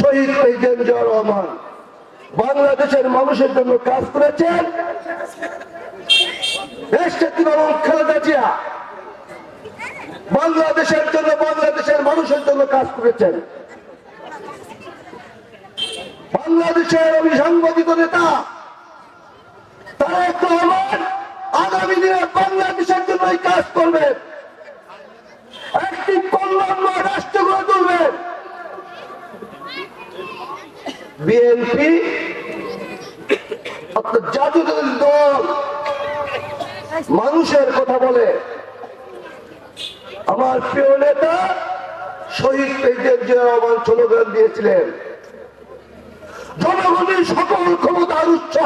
শহীদ president Zia Rahman বাংলাদেশের মানুষের জন্য কাজ করেছেন। বাংলাদেশের জন্য, বাংলাদেশের মানুষের জন্য কাজ করেছেন। বাংলাদেশের অবিসংবাদিত নেতা তারেক রহমান আগামী দিনে বাংলাদেশের জন্যই কাজ করবেন। বিএনপি জাতীয় দল মানুষের কথা বলে। আমার প্রিয় নেতা শহীদ প্রেসিডেন্ট জিয়া রহমান স্লোগান দিয়েছিলেন, জনগণের সকল ক্ষমতার উৎস।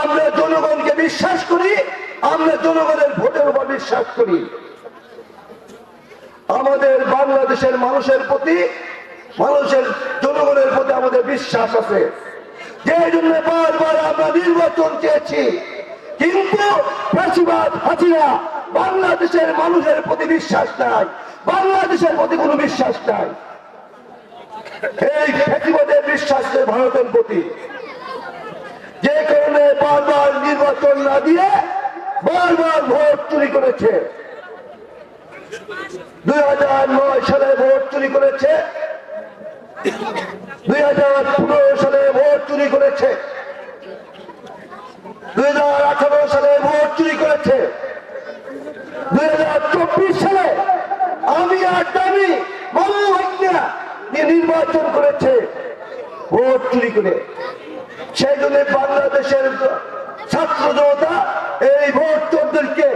আমরা জনগণকে বিশ্বাস করি, আমরা জনগণের ভোটের উপর বিশ্বাস করি। আমাদের বাংলাদেশের মানুষের প্রতি মানুষের জনগণের প্রতি আমাদের বিশ্বাস আছে। যে জন্য বারবার আমরা নির্বাচন চেয়েছি, কিন্তু ফাঁসিবাদ হাসিনা বাংলাদেশের মানুষের প্রতি বিশ্বাস নাই, বাংলাদেশের প্রতি কোনো বিশ্বাস নাই। এই বিশ্বাস ভারতের প্রতি। যে কারণে বারবার নির্বাচন না দিয়ে বারবার ভোট চুরি করেছে। দুই হাজার নয় সালে ভোট চুরি করেছে দুই হাজার পনেরো সালে ভোট চুরি করেছে। দুই হাজার আঠারো সালে ভোট চুরি করেছে। দুই হাজার চব্বিশ সালে আমি আর দামি নির্বাচন করেছে। ভোট চুরি করে। সেই জন্য বাংলাদেশের ছাত্র জনতা এই ভোট চোরদেরকে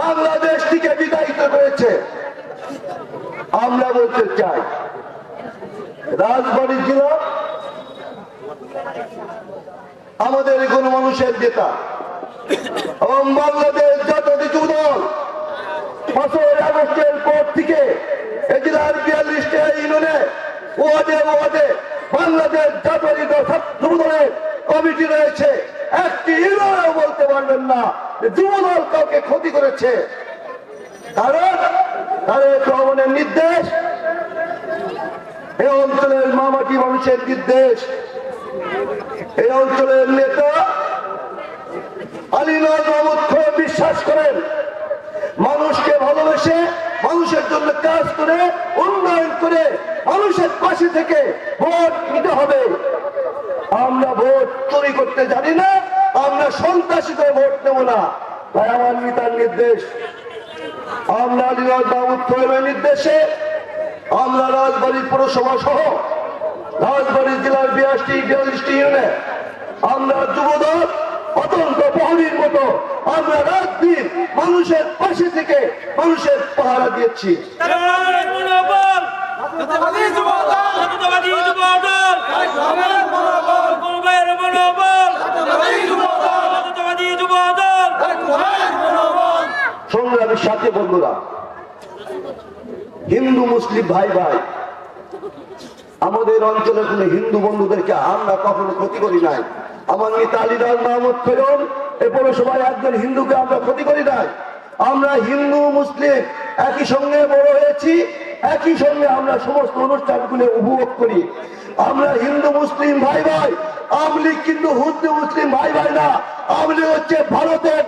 বাংলাদেশ থেকে বিদায়িত করেছে। আমরা বলতে চাই রাজবাড়ী জেলা। আমাদের কোন মানুষের জেতা এবং বাংলাদেশ যত কিছু দল পাঁচই আগস্টের পর থেকে বাংলাদেশ কমিটি রয়েছে। বলতে পারবেন না কাউকে ক্ষতি করেছে। নির্দেশ এই অঞ্চলের মামাটি মানুষের নির্দেশ এই অঞ্চলের নেতা আলীনাথ মাহমুদ বিশ্বাস করেন, মানুষকে ভালোবেসে, মানুষের জন্য কাজ করে, উন্নয়ন করে মানুষের পাশে থেকে ভোট নিতে হবে। আমরা ভোট চুরি করতে জানি না, আমরা সন্ত্রাসী করে ভোট নেব না। তাই আমার নির্দেশ। আমরা আলীনাথ খোয়েমের নির্দেশে আমরা রাজবাড়ী পৌরসভা সহ রাজবাড়ী জেলার বিয়াশটি বিয়াল্লিশটি ইউনিয়নে আমরা যুবদল অতন্ত প্রহরীর মতো আমরা রাত দিন মানুষের পাশে থেকে মানুষের পাহারা দিয়েছি। সংগ্রামের সাথে বন্ধুরা হিন্দু মুসলিম ভাই ভাই, আমাদের অঞ্চলের কোন হিন্দু বন্ধুদেরকে আমরা কখনো ক্ষতি করি নাই। আমার নেতা আলিদার মাহমুদ ফেরন এ পৌরসভায় একজন হিন্দুকে আমরা ক্ষতি করি নাই। আমরা হিন্দু, মুসলিম একই সঙ্গে বড় হয়েছি, একই সঙ্গে আমরা সমস্ত অনুষ্ঠানগুলো উপভোগ করি। আমরা হিন্দু, মুসলিম ভাই ভাই আমলি কিন্তু হিন্দু মুসলিম ভাই ভাই না। আমলি হচ্ছে ভারতের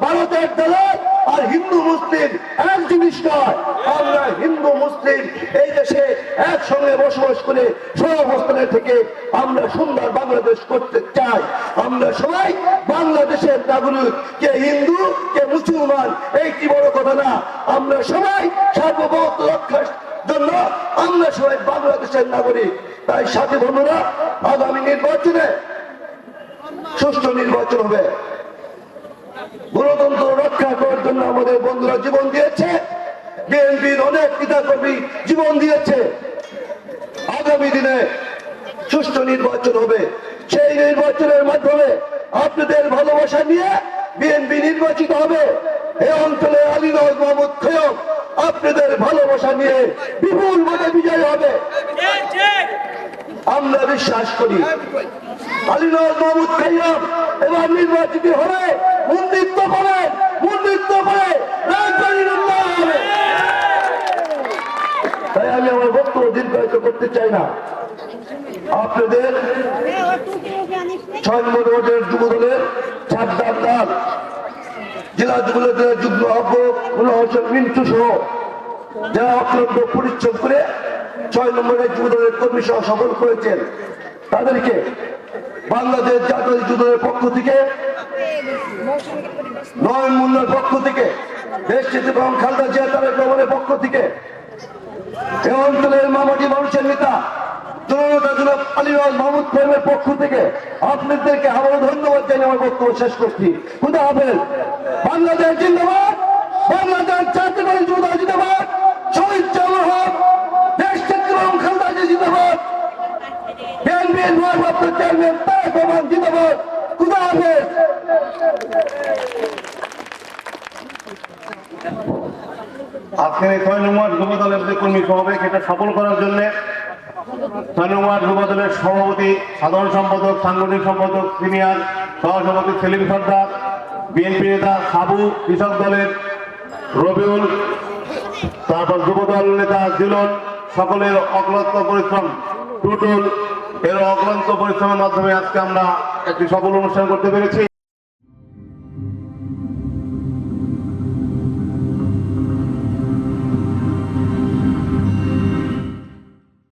ভারতের দালাল আর হিন্দু মুসলিম এক জিনিস নয়। আমরা হিন্দু মুসলিম। এই দেশে একসঙ্গে বসবাস করে সহাবস্থানে থেকে আমরা সুন্দর বাংলাদেশ করতে চাই। আমরা সবাই বাংলাদেশের নাগরিক। কে হিন্দু, কে মুসলমান এইটি বড় কথা না? আমরা সবাই সার্বভৌমত্ব রক্ষার জন্য আমরা সবাই বাংলাদেশের নাগরিক। তাই সাথে বন্ধুরা, আগামী নির্বাচনে সুষ্ঠু নির্বাচন হবে। গণতন্ত্র রক্ষা করার জন্য আমাদের বন্ধুরা জীবন দিয়েছে। বিএনপির অনেক নেতাকর্মী জীবন দিয়েছে। আগামী দিনে সুষ্ঠু নির্বাচন হবে। সেই নির্বাচনের মাধ্যমে আপনাদের ভালোবাসা নিয়ে বিএনপি নির্বাচিত হবে। এই অঞ্চলে আলীনজ মাহমুদ খয়ম আপনাদের ভালোবাসা নিয়ে বিপুল ভাবে বিজয় হবে। আমরা বিশ্বাস করি আলীনজ মাহমুদ খাইয়াম এবার নির্বাচিত হবে মন্দিত্ব করে মন্দিত্ব করে রাজবাড়ির উন্নয়ন হবে তাই আমি আমার বক্তব্য দীর্ঘায়িত করতে চাই না। আপনাদের ছয় নম্বর ওয়ার্ডের যুব লাল জেলা যুবলীগের যুগ্ম মিন্টু সহ যারা অক্লান্ত পরিশ্রম করে ছয় নম্বরের যুব কর্মী সহ সফল করেছেন, তাদেরকে বাংলাদেশ জাতীয় যুব দলের পক্ষ থেকে, নয়ন মুন্নার পক্ষ থেকে দেশ এবং খালদা জিয়া তারেক রহমানের পক্ষ থেকে এ অঞ্চলের আলিরাজ মাহমুদ ফেমের পক্ষ থেকে আপনাদেরকে আবারও ধন্যবাদ জানিয়ে আমার বক্তব্য শেষ করছি। খুদা হাফেজ। বাংলাদেশ জিন্দাবাদ। বাংলাদেশ জাতীয় যুবদল জিন্দাবাদ। শহীদ জামা হক। দেশ খালদা জিন্দাবাদ। আজকের ছয় নম্বর যুব দলের কর্মী সমাবেশ, এটা সফল করার জন্য ছয় নম্বর যুব দলের সভাপতি, সাধারণ সম্পাদক, সাংগঠনিক সম্পাদক, সিনিয়র সহসভাপতি সেলিম সর্দার, বিএনপি নেতা সাবু কৃষক দলের রবিউল, তারপর যুব দল নেতা জিলন, সকলের অক্লান্ত পরিশ্রম, টুটুল, এর অক্লান্ত পরিশ্রমের মাধ্যমে আজকে আমরা একটি সফল অনুষ্ঠান করতে পেরেছি।